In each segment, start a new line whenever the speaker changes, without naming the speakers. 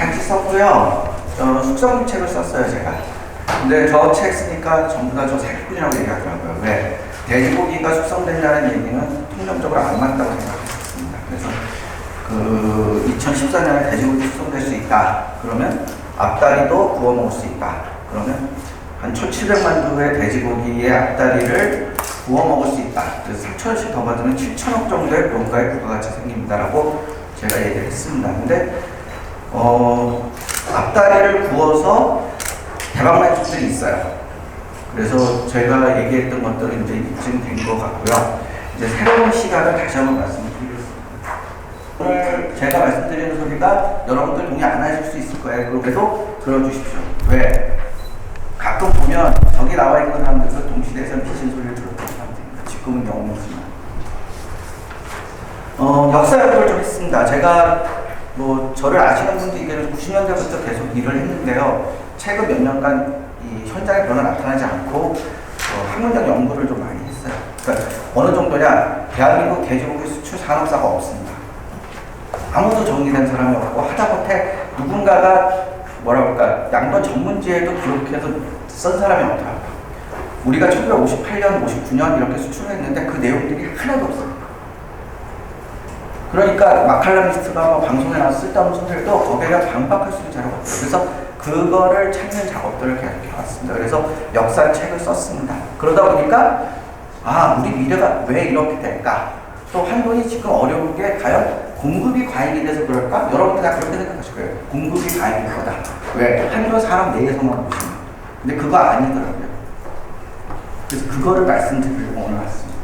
같이 썼고요. 어, 숙성 책을 썼어요, 제가. 근데 저 책 쓰니까 전부 다 저 사기꾼이라고 얘기하더라고요. 왜? 돼지고기가 숙성된다는 얘기는 통념적으로 안 맞다고 생각했습니다. 그래서 그 2014년에 돼지고기 숙성될 수 있다. 그러면 앞다리도 구워 먹을 수 있다. 그러면 한 1,700만 주의 돼지고기의 앞다리를 구워 먹을 수 있다. 그래서 3천원씩 더 받으면 7천억 정도의 명가의 부가가치 생깁니다라고 제가 얘기를 했습니다. 근데 어, 앞다리를 구워서 대박난 집들이 있어요. 그래서 제가 얘기했던 것들은 이제 입증된 것 같고요. 이제 새로운 시각을 다시 한번 말씀드리겠습니다. 오늘 제가 말씀드리는 소리가 여러분들 동의 안 하실 수 있을 거예요. 그래도 들어주십시오. 왜? 가끔 보면 저기 나와 있는 사람들도 동시대에서 미친 소리를 들었던 사람들입니다. 지금은 영웅이지만. 어, 역사 연구를 좀 했습니다. 제가 뭐 저를 아시는 분도 있겠지만 90년대부터 계속 일을 했는데요. 최근 몇 년간 이 현장에 별로 나타나지 않고 어, 학문적 연구를 좀 많이 했어요. 그러니까 어느 정도냐 대한민국 돼지고기 수출 산업사가 없습니다. 아무도 정리된 사람이 없고 하다못해 누군가가 뭐라 그럴까 양돈 전문지에도 기록해서 쓴 사람이 없더라고요. 우리가 1958년, 59년 이렇게 수출했는데 그 내용들이 하나도 없어요. 그러니까 마칼라미스트가 뭐 방송에 나와서 쓸데없는 소리도 대한 반박할 수 있는 자료가 없어요. 그래서 그거를 찾는 작업들을 계속 해왔습니다. 그래서 역사책을 썼습니다. 그러다 보니까 아 우리 미래가 왜 이렇게 될까? 또 한돈이 지금 어려운 게 과연 공급이 과잉이 돼서 그럴까? 여러분들 다 그렇게 생각하실 거예요. 공급이 과잉일 거다. 왜? 한돈 사람 내에서만 보시면. 근데 그거 아니더라고요. 그래서 그거를 말씀드리려고 오늘 왔습니다.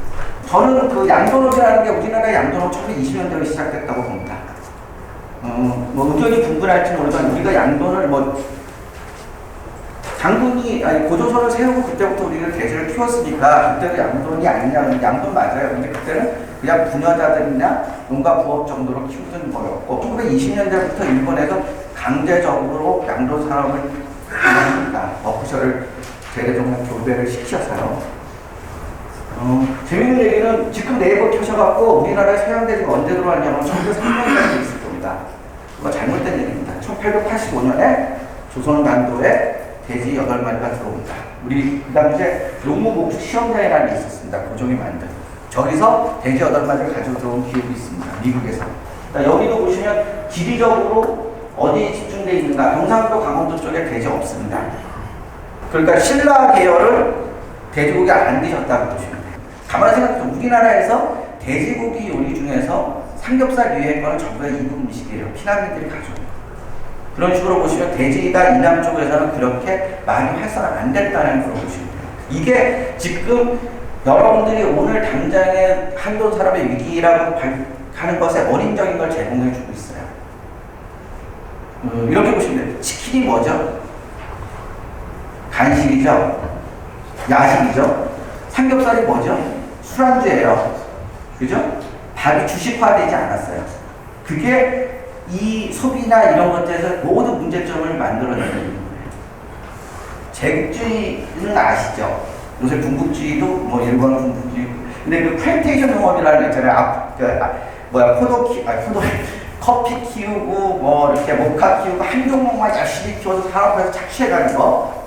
저는 그 양돈업이라는 게 우리나라 양돈업 1920년대로 시작됐다고 봅니다. 어, 뭐 의견이 분분할지 모르지만 우리가 양돈을 뭐 장군이 아니 고조선을 세우고 그때부터 우리가 돼지를 키웠으니까 그때도 양돈이 아니냐 양돈 맞아요. 근데 그때는 그냥 부녀자들이나 농가 부업 정도로 키우던 거였고 1920년대부터 일본에서 강제적으로 양돈 산업을 합니다. 어프셔를 대대적으로 교배를 시켜서요. 어, 재밌는 얘기는 지금 네이버 켜셔갖고 우리나라에 서양돼지가 언제 들어왔냐면 1903년까지 있을 겁니다. 그거 잘못된 얘기입니다. 1885년에 조선 반도에 돼지 8마리가 들어옵니다. 우리 그 당시에 농무복지 시험장이라는 게 있었습니다. 고종이 만든. 저기서 돼지 8마리를 가지고 들어온 기록이 있습니다. 미국에서. 그러니까 여기도 보시면 지리적으로 어디에 집중되어 있는가. 경상도 강원도 쪽에 돼지 없습니다. 그러니까 신라 계열을 돼지고기 안 드셨다고 보시면. 가만히 생각해보세요. 우리나라에서 돼지고기 요리 중에서 삼겹살 위에 거는 전부 다 이국 음식이에요. 피난민들이 가져요. 그런 식으로 보시면 돼지가 이남 쪽에서는 그렇게 많이 활성화 안 됐다는 걸 보시면 돼요. 이게 지금 여러분들이 오늘 당장의 한돈 사람의 위기라고 하는 것에 어린적인 걸 제공해 주고 있어요. 음, 이렇게 보시면 돼요. 치킨이 뭐죠? 간식이죠? 야식이죠? 삼겹살이 뭐죠? 술안주예요. 그죠? 밥이 주식화되지 않았어요. 그게 이 소비나 이런 것들에서 모든 문제점을 만들어내는 거예요. 제국주의는 아시죠? 요새 군국주의도 뭐 일본 군국주의 근데 그 플랜테이션 농업이라는 거 있잖아요. 앞, 그, 아, 뭐야 포도 키, 아 포도 커피 키우고 뭐 이렇게 모카 키우고 한 종목만 열심히 키워서 산업화해서 착취해가는 거.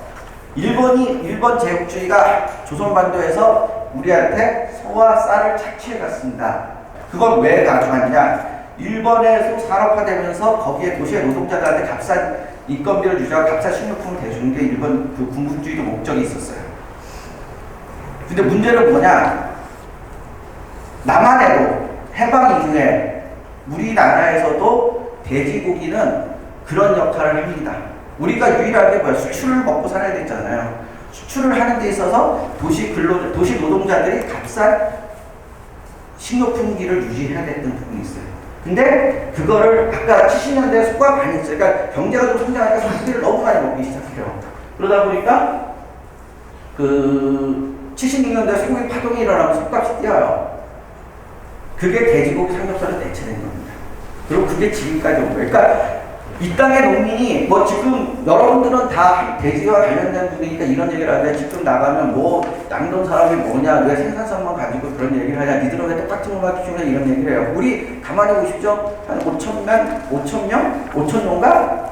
일본이 일본 제국주의가 조선 반도에서 우리한테 소와 쌀을 착취해 갔습니다. 그건 왜 가져갔냐? 일본에서 산업화되면서 거기에 도시의 노동자들한테 값싼 인건비를 유지하고 값싼 식료품을 대주는 게 일본 그 군국주의의 목적이 있었어요. 근데 문제는 뭐냐? 남한에도 해방 이후에 우리나라에서도 돼지고기는 그런 역할을 합니다. 우리가 유일하게 뭐야 수출을 먹고 살아야 되잖아요. 수출을 하는 데 있어서 도시 근로 도시 노동자들이 값싼 식료품기를 유지해야 되는 부분이 있어요. 근데 그거를 아까 70년대에 속과 있어요. 그러니까 경제가 좀 성장하니까 소비를 너무 많이 먹기 시작해요. 그러다 보니까 그 76년대 소고기 파동이 일어나면 속값이 뛰어요. 그게 돼지고기 삼겹살로 대체된 겁니다. 그리고 그게 지금까지 온 거예요. 그러니까 이 땅의 농민이 뭐 지금 여러분들은 다 돼지와 관련된 분이니까 이런 얘기를 하는데 지금 나가면 뭐 양돈 사람이 뭐냐 왜 생산성만 가지고 그런 얘기를 하냐 니들은 왜 똑같은 것만 키우냐 이런 얘기를 해요. 우리 가만히 보십시오. 한 5천 명, 5천 명, 5천 농가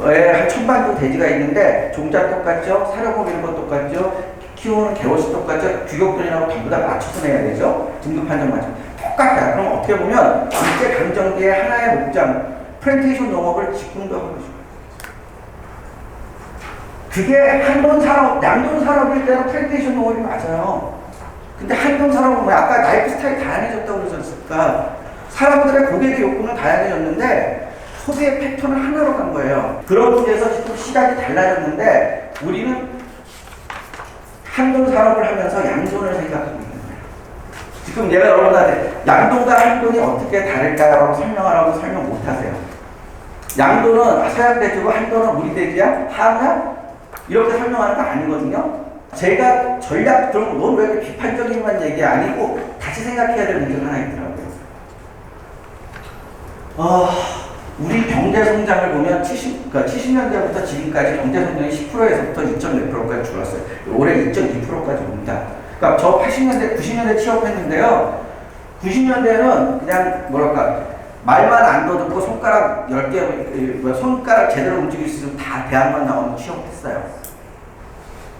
한 천반도 돼지가 있는데 종자 똑같죠? 사료 먹이는 건 똑같죠? 키우는 개월수 똑같죠? 규격들이랑 전부 다 맞춰서 내야 되죠? 등급 판정 맞춰. 똑같다. 그럼 어떻게 보면 일제 강점기의 하나의 목장 프렌테이션 농업을 직분도 하고 있어요. 그게 한돈 산업, 양돈 산업일 때는 프렌테이션 농업이 맞아요. 근데 한돈 산업은 뭐 아까 라이프 스타일이 다양해졌다고 그러셨으니까 사람들의 고객의 욕구는 다양해졌는데 소비의 패턴은 하나로 간 거예요. 그런 쪽에서 지금 시각이 달라졌는데 우리는 한돈 산업을 하면서 양돈을 생각하고 있는 거예요. 지금 내가 여러분한테 양돈과 한돈이 어떻게 다를까라고 설명하라고 설명 못 하세요. 양돈은 서양돼지고 한돈은 우리 돼지야? 하냐? 이렇게 설명하는 거 아니거든요. 제가 전략 그런 넌왜 이렇게 비판적인만 얘기 아니고 다시 생각해야 될 문제가 하나 있더라고요. 아, 우리 경제 성장을 보면 70, 그러니까 70년대부터 지금까지 경제 성장이 10%에서부터 2.4%까지 줄었어요. 올해 2.2%까지 옵니다. 그러니까 저 80년대, 90년대 취업했는데요. 90년대는 그냥 뭐랄까 말만 안 더듬고 손가락 10개, 뭐야, 손가락 제대로 움직일 수 있으면 다 대학만 나오면 취업했어요.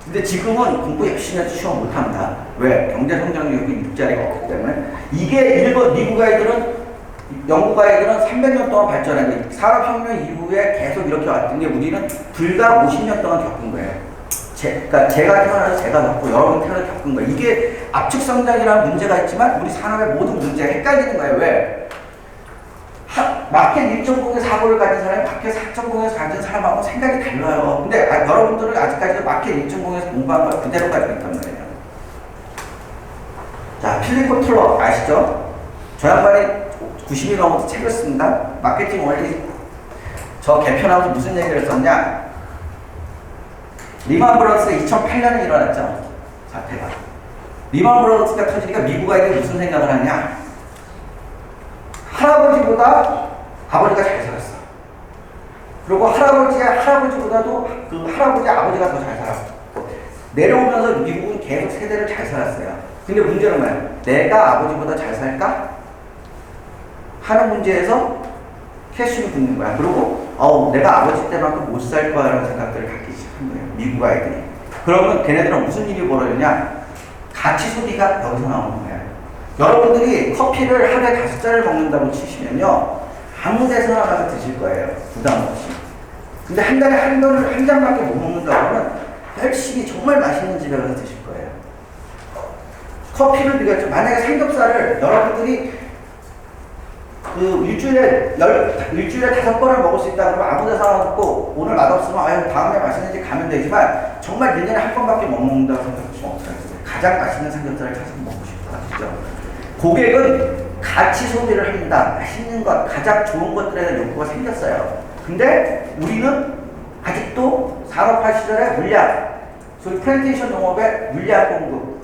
근데 지금은 공부 열심히 해도 취업 못합니다. 왜? 경제 성장률이 육자리가 없기 때문에. 이게 일본, 미국 아이들은 영국 아이들은 300년 동안 발전한 게 산업혁명 이후에 계속 이렇게 왔던 게 우리는 불과 50년 동안 겪은 거예요. 제, 그러니까 제가 태어나서 제가 겪고 여러분 태어나서 겪은 거예요. 이게 압축 성장이라는 문제가 있지만 우리 산업의 모든 문제가 헷갈리는 거예요. 왜? 하, 마켓 1.0의 사고를 가진 사람이 마켓 4.0에서 가진 사람하고 생각이 달라요. 근데 아, 여러분들은 아직까지도 마켓 1.0에서 공부한 걸 그대로 가지고 있단 말이에요. 자, 필리포 툴러 아시죠? 저 양반이 90이 넘어서 책을 씁니다. 마케팅 원리. 저 개편하면서 무슨 얘기를 썼냐? 리만 브라더스가 2008년에 일어났죠. 사태가. 리만 브라더스가 터지니까 미국 아이들이 무슨 생각을 하냐? 할아버지보다 아버지가 잘 살았어. 그리고 할아버지의 할아버지보다도 그 할아버지 아버지가 더 잘 살았어. 내려오면서 미국은 계속 세대를 잘 살았어요. 근데 문제는 뭐야? 내가 아버지보다 잘 살까? 하는 문제에서 캐시를 붙는 거야. 그리고 어 내가 아버지 때만큼 못 살 거야라는 생각들을 갖기 시작한 거예요. 미국 아이들이. 그러면 걔네들은 무슨 일이 벌어졌냐? 가치 소비가 여기서 나오는 거야. 여러분들이 커피를 하루에 다섯 잔을 먹는다고 치시면요. 아무 데서나 가서 드실 거예요. 부담 없이. 근데 한 달에 한 번을 한 잔밖에 못 먹는다 그러면 열심히 정말 맛있는 집에 가서 드실 거예요. 커피를 비교했죠. 만약에 삼겹살을 여러분들이 그 일주일에 열 일주일에 다섯 번을 먹을 수 있다 그러면 아무 데서나 먹고 오늘 맛없으면 아유 다음에 맛있는 집 가면 되지만 정말 1년에 한 번밖에 못 먹는다고 생각하시면 어떡하겠어요? 가장 맛있는 삼겹살을 찾아서 먹고 싶다 하시죠. 고객은 가치 소비를 합니다. 맛있는 것, 가장 좋은 것들에 대한 욕구가 생겼어요. 근데 우리는 아직도 산업화 시절의 물량, 소위 플랜테이션 농업의 물량 공급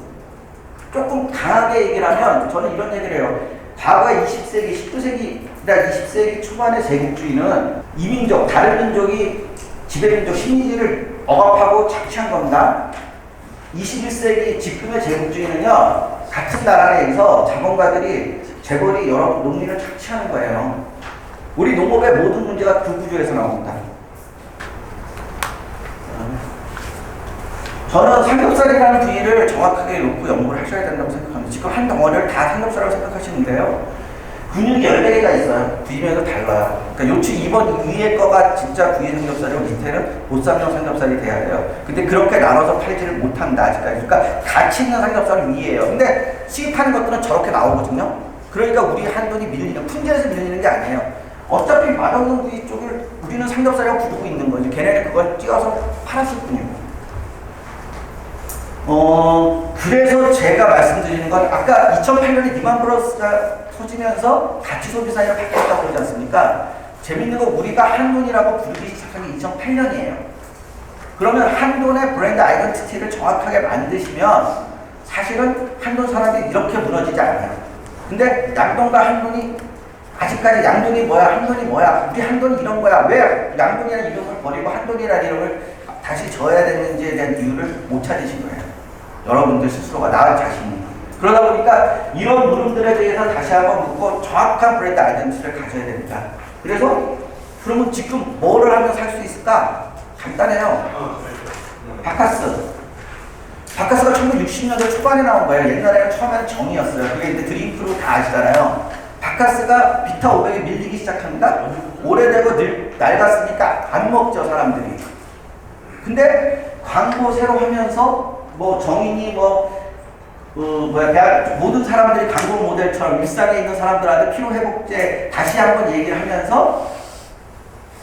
조금 강하게 얘기를 하면 저는 이런 얘기를 해요. 과거 20세기, 19세기, 그러니까 20세기 초반의 제국주의는 이민족, 다른 민족이 지배민족 심리를 억압하고 착취한 겁니다. 21세기 지금의 제국주의는요, 같은 나라 내에서 자본가들이 재벌이 여러 농민을 착취하는 거예요. 우리 농업의 모든 문제가 그 구조에서 나옵니다. 저는 삼겹살이라는 부위를 정확하게 놓고 연구를 하셔야 된다고 생각합니다. 지금 한 덩어리를 다 삼겹살이라고 생각하시는데요. 근육이 14개가 있어요. 부위마다 달라요. 그러니까 요추 2번 위에 거가 진짜 부위 삼겹살이고 밑에는 보쌈용 삼겹살이 돼야 돼요. 근데 그렇게 나눠서 팔지를 못한다, 아직까지. 그러니까 가치 있는 삼겹살은 위에요. 근데 시입하는 것들은 저렇게 나오거든요. 그러니까 우리 한돈이 밀리는, 품질에서 밀리는 게 아니에요. 어차피 맛없는 부위 쪽을 우리는 삼겹살이라고 부르고 있는 거지. 걔네는 그걸 찌어서 팔았을 뿐이고. 어, 그래서 제가 말씀드리는 건 아까 2008년에 리만 브러스가 터지면서 가치 소비 사회가 바뀌었다고 그러지 않습니까? 재밌는 건 우리가 한돈이라고 부르기 시작한 게 2008년이에요. 그러면 한돈의 브랜드 아이덴티티를 정확하게 만드시면 사실은 한돈 사람이 이렇게 무너지지 않아요. 근데 양돈과 한돈이 아직까지 양돈이 뭐야, 한돈이 뭐야, 우리 한돈이 이런 거야. 왜 양돈이라는 이름을 버리고 한돈이라는 이름을 다시 져야 되는지에 대한 이유를 못 찾으신 거예요. 여러분들 스스로가 나 자신이. 그러다 보니까 이런 물음들에 대해서 다시 한번 묻고 정확한 브랜드 아이덴티티를 가져야 됩니다. 그래서 그러면 지금 뭐를 하면 살 수 있을까? 있을까? 간단해요. 바카스. 바카스가 1960년대 초반에 나온 거예요. 옛날에는 처음에는 정이었어요. 그게 이제 드링크로 다 아시잖아요. 바카스가 비타 500이 밀리기 시작합니다. 오래되고 늘 낡았으니까 안 먹죠, 사람들이. 근데 광고 새로 하면서 뭐 정인이 뭐그 뭐야 대학 모든 사람들이 광고 모델처럼 일상에 있는 사람들한테 피로 회복제 다시 한번 얘기를 하면서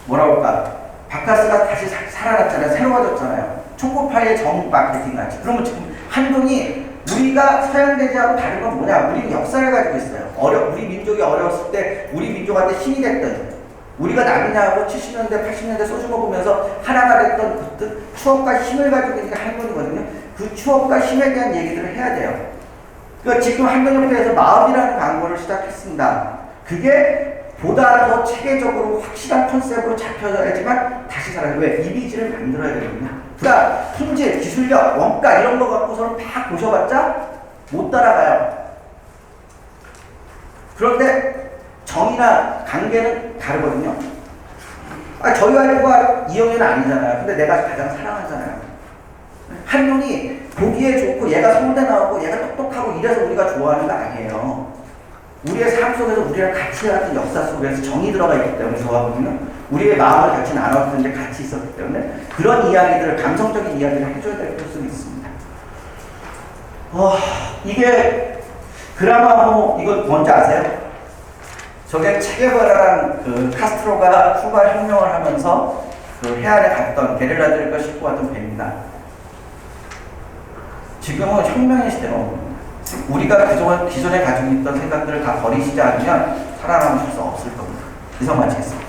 뭐라고 할까 바카스가 다시 사- 살아났잖아요 새로워졌잖아요 초코파이의 정 마케팅 같이. 그러면 지금 한동이 우리가 서양대지하고 다른 건 뭐냐? 우리는 역사를 가지고 있어요. 어려 우리 민족이 어려웠을 때 우리 민족한테 힘이 됐던 우리가 남이냐고 70년대 80년대 소주 먹으면서 하나가 됐던 그 추억과 힘을 가지고 있는 게 한국이거든요. 그 추억과 힘에 대한 얘기들을 해야 돼요. 그러니까 지금 한국협회에서 마음이라는 광고를 시작했습니다. 그게 보다 더 체계적으로 확실한 컨셉으로 잡혀야지만 다시 살아요. 왜? 이미지를 만들어야 되거든요. 그러니까 품질, 기술력, 원가 이런 거 갖고서는 다 보셔봤자 못 따라가요. 그런데 정의나 관계는 다르거든요. 아, 저희 와이프가 이영애는 아니잖아요. 근데 내가 가장 사랑하잖아요. 한눈이 보기에 좋고 얘가 서울대 나오고 얘가 똑똑하고 이래서 우리가 좋아하는 거 아니에요. 우리의 삶 속에서 우리랑 같이 같은 역사 속에서 정이 들어가 있기 때문에 저하고는 우리의 마음을 같이 나눴는데 같이 있었기 때문에 그런 이야기들을 감성적인 이야기를 해줘야 될 필요성이 있습니다. 어, 이게 그라마모 이거 뭔지 아세요? 저게 체게바라랑 그 카스트로가 쿠바 혁명을 하면서 그 해안에 갔던 게릴라들과 싣고 왔던 배입니다. 지금은 혁명의 시대로 우리가 그동안 기존에 가지고 있던 생각들을 다 버리시지 않으면 살아남으실 수 없을 겁니다. 이상 마치겠습니다.